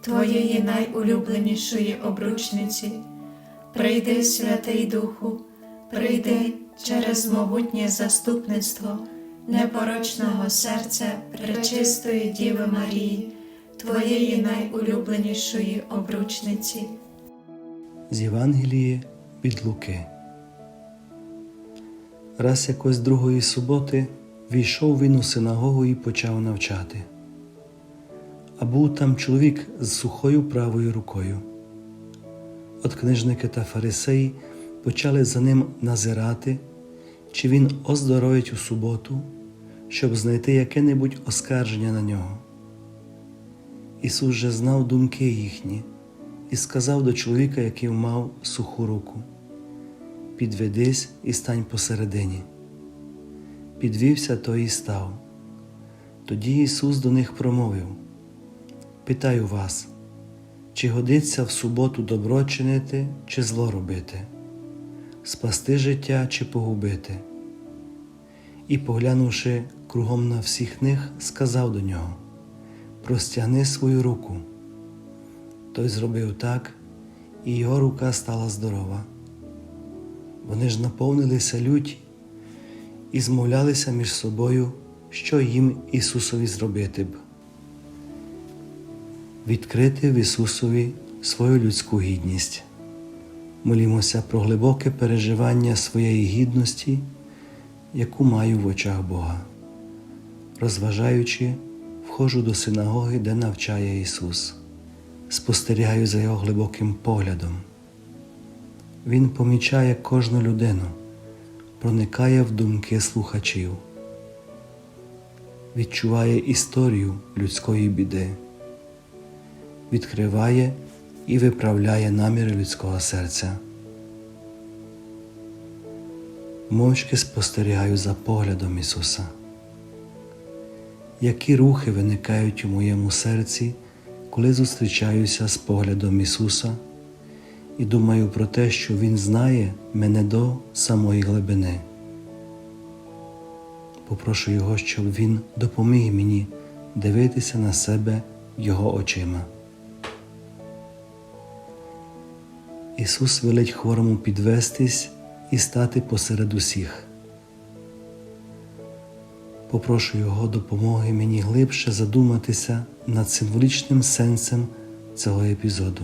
Твоєї найулюбленішої обручниці. Прийди, Святий Духу, прийди через могутнє заступництво непорочного серця Пречистої Діви Марії, Твоєї найулюбленішої обручниці. З Євангелії від Луки. Раз якось другої суботи війшов він у синагогу і почав навчати. А був там чоловік з сухою правою рукою. От книжники та фарисеї почали за ним назирати, чи він оздоровить у суботу, щоб знайти яке-небудь оскарження на нього. Ісус же знав думки їхні і сказав до чоловіка, який мав суху руку: Підведись і стань посередині. Підвівся той і став. Тоді Ісус до них промовив: Питаю вас, чи годиться в суботу добро чинити чи зло робити, спасти життя чи погубити? І, поглянувши кругом на всіх них, сказав до нього: Простягни свою руку. Той зробив так, і його рука стала здорова. Вони ж наповнилися лють і змовлялися між собою, що їм Ісусові зробити б. Відкрити в Ісусові свою людську гідність. Молімося про глибоке переживання своєї гідності, яку маю в очах Бога. Розважаючи, входжу до синагоги, де навчає Ісус спостерігаю за його глибоким поглядом. Він помічає кожну людину, проникає в думки слухачів, відчуває історію людської біди, відкриває і виправляє наміри людського серця. Мовчки спостерігаю за поглядом Ісуса. Які рухи виникають у моєму серці? коли зустрічаюся з поглядом Ісуса і думаю про те, що Він знає мене до самої глибини. Попрошу Його, щоб Він допоміг мені дивитися на себе Його очима. Ісус велить хворому підвестись і стати посеред усіх. Попрошу Його допомоги мені глибше задуматися над символічним сенсом цього епізоду.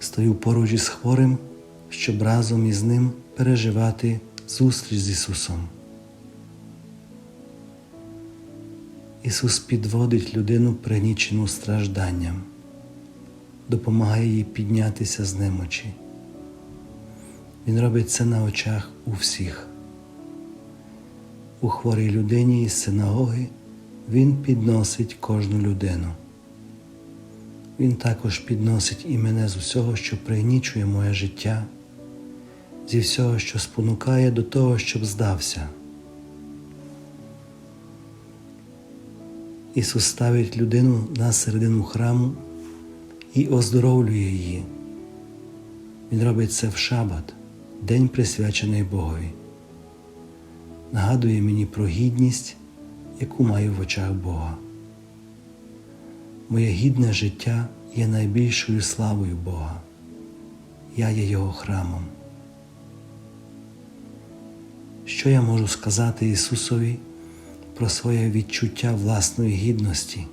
Стою поруч із хворим, щоб разом із ним переживати зустріч з Ісусом. Ісус підводить людину пригнічену стражданням, допомагає їй піднятися з немочі. Він робить це на очах у всіх. У хворій людині із синагоги Він підносить кожну людину. Він також підносить і мене з усього, що пригнічує моє життя, зі всього, що спонукає до того, щоб здався. Ісус ставить людину на середину храму і оздоровлює її. Він робить це в шабат, день присвячений Богові нагадує мені про гідність, яку маю в очах Бога. Моє гідне життя є найбільшою славою Бога. Я є Його храмом. Що я можу сказати Ісусові про своє відчуття власної гідності?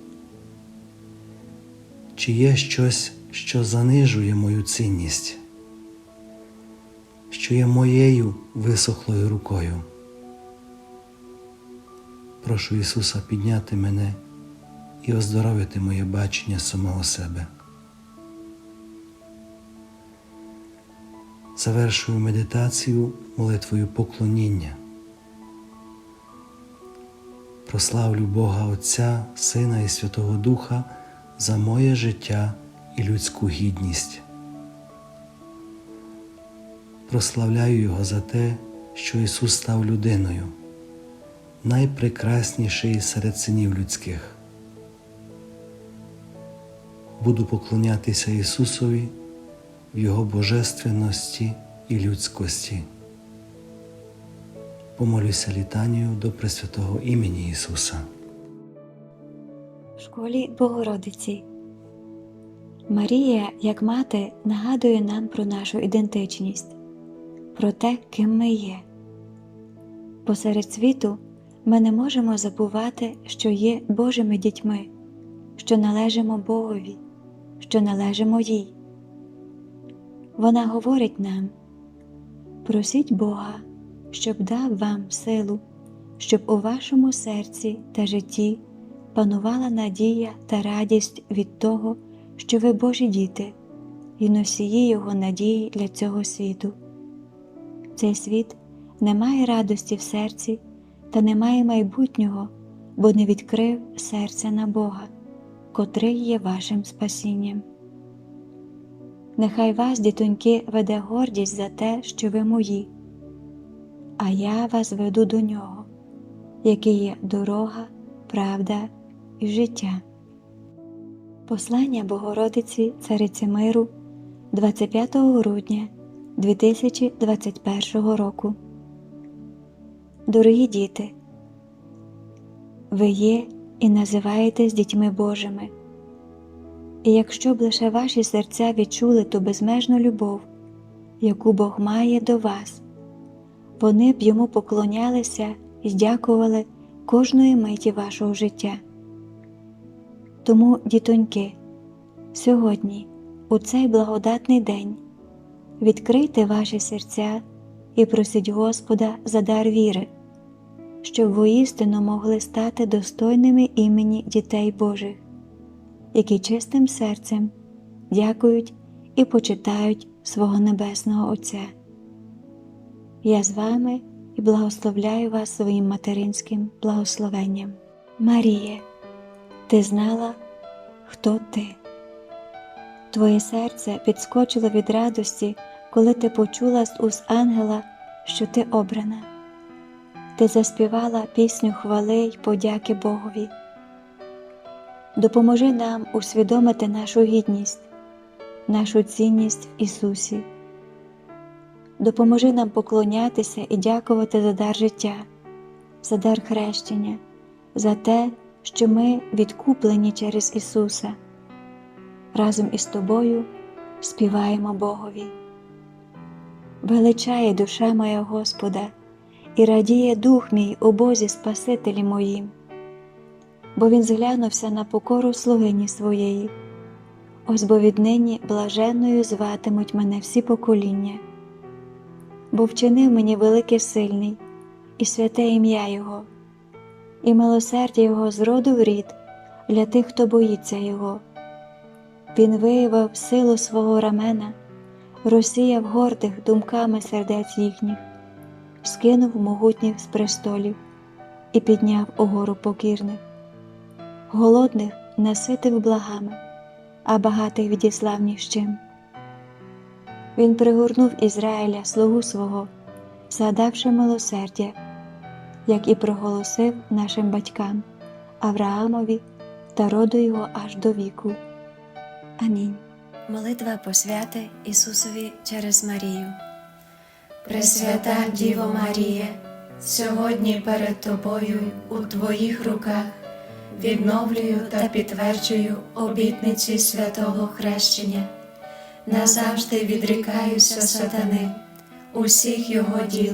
Чи є щось, що занижує мою цінність, що є моєю висохлою рукою? Прошу Ісуса підняти мене і оздоровити моє бачення самого себе. Завершую медитацію молитвою поклоніння. Прославлю Бога Отця, Сина і Святого Духа за моє життя і людську гідність. Прославляю Його за те, що Ісус став людиною, найпрекрасніший серед синів людських. Буду поклонятися Ісусові в Його божественності і людськості. Помолюся літанію до Пресвятого імені Ісуса. Школі Богородиці. Марія, як мати, нагадує нам про нашу ідентичність, про те, ким ми є. Посеред світу ми не можемо забувати, що є Божими дітьми, що належимо Богові, що належимо їй. Вона говорить нам: просіть Бога, щоб дав вам силу, щоб у вашому серці та житті панувала надія та радість від того, що ви Божі діти, і носії Його надії для цього світу. Цей світ не має радості в серці та не має майбутнього, бо не відкрив серця на Бога, котрий є вашим спасінням. Нехай вас, дітоньки, веде гордість за те, що ви мої, а я вас веду до нього, який є дорога, правда і життя. Послання Богородиці Цариці Миру 25 грудня 2021 року. Дорогі діти, ви є і називаєтесь дітьми Божими. І якщо б лише ваші серця відчули ту безмежну любов, яку Бог має до вас, вони б йому поклонялися і дякували кожної миті вашого життя. Тому, дітоньки, сьогодні, у цей благодатний день, відкрийте ваші серця і просіть Господа за дар віри, щоб воістину могли стати достойними імені дітей Божих, які чистим серцем дякують і почитають свого Небесного Отця. Я з вами і благословляю вас своїм материнським благословенням. Маріє, ти знала, хто ти. Твоє серце підскочило від радості, коли ти почула з уст ангела, що ти обрана. Ти заспівала пісню хвали й подяки Богові. Допоможи нам усвідомити нашу гідність, нашу цінність в Ісусі. Допоможи нам поклонятися і дякувати за дар життя, за дар хрещення, за те, що ми відкуплені через Ісуса. Разом із тобою співаємо Богові. Величає душа моя Господа, і радіє дух мій у Бозі Спасителі моїм, бо Він зглянувся на покору слугині своєї, ось бо віднині блаженною зватимуть мене всі покоління, бо вчинив мені великий сильний і святе ім'я Його і милосердя Його з роду в рід для тих, хто боїться Його. Він виявив силу свого рамена, розсіяв гордих думками сердець їхніх, скинув могутніх з престолів і підняв угору покірних, голодних наситив благами, а багатих відіслав ні з чим. Він пригорнув Ізраїля слугу свого, згадавши милосердя як і проголосив нашим батькам Авраамові та роду його аж до віку. Амінь. Молитва посвяти Ісусові через Марію. Пресвята Діво Марія, сьогодні перед Тобою у Твоїх руках відновлюю та підтверджую обітниці святого хрещення. Назавжди відрікаюся сатани, усіх його діл,